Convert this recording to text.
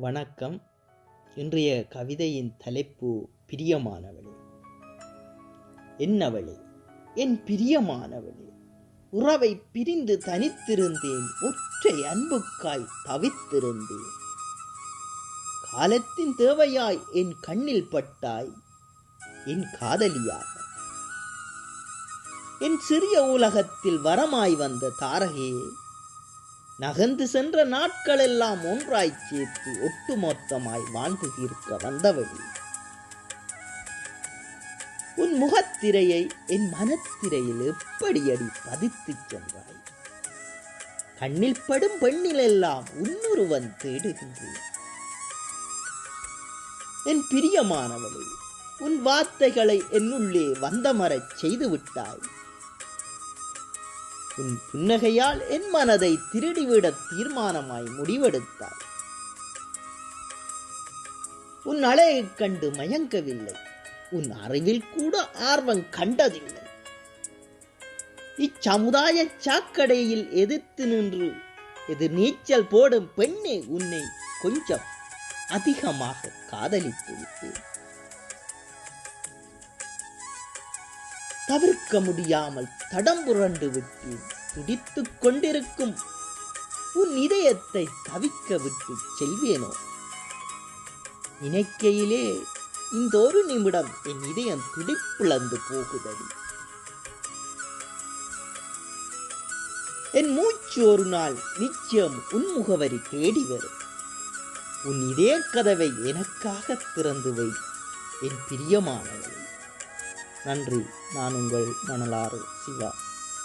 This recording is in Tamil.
வணக்கம். இன்றைய கவிதையின் தலைப்பு பிரியமானவளே. என்னவளே? என் பிரியமானவளே உறவை பிரிந்து தனித்திருந்தேன் ஒற்றை அன்புக்காய் தவித்திருந்தேன். காலத்தின் தேவையாய் என் கண்ணில் பட்டாய் என் காதலியாக. என் சிறிய உலகத்தில் வரமாய் வந்த தாரகையே நகர்ந்து சென்ற நாட்களெல்லாம் ஒன்றாய் சேர்த்து ஒட்டுமொத்தமாய் வாழ்ந்து தீர்க்க வந்தவள். உன் முகத்திரையை என் மனத்திரையில் எப்படியடி பதித்துச் சென்றாய்? கண்ணில் படும் பெண்ணிலெல்லாம் உன்னுருவன் தேடுகின்றேன். என் பிரியமானவளே உன் வார்த்தைகளை என்னுள்ளே வந்தமரச் செய்து விட்டாய் உன் புன்னகையால் என் மனதை திருடிவிட தீர்மானமாய் முடிவெடுத்தாய். உன் அழகைக் கண்டு மயங்கவில்லை. உன் அறிவில் கூட ஆர்வம் கண்டதில்லை. இச்சமுதாய சாக்கடையில் எதிர்த்து நின்று எதிர் நீச்சல் போடும் பெண்ணே உன்னை கொஞ்சம் அதிகமாக காதலித்து விட்டேன் தவிர்க்க முடியாமல் தடம் புரண்டு விட்டேன். துடித்து கொண்டிருக்கும் உன் இதயத்தை தவிக்க விட்டு செல்வேனோ? நினைக்கையிலே இந்த ஒரு நிமிடம் என் இதயம் துடிப்பிழந்து போகுதடி. என் மூச்சு ஒரு நாள் நிச்சயம் உன் முகவரி தேடி வரும். உன் இதய கதவை எனக்காக திறந்து வை என் பிரியமானவள். நன்றி. நான் உங்கள் மணலாறு சிவா.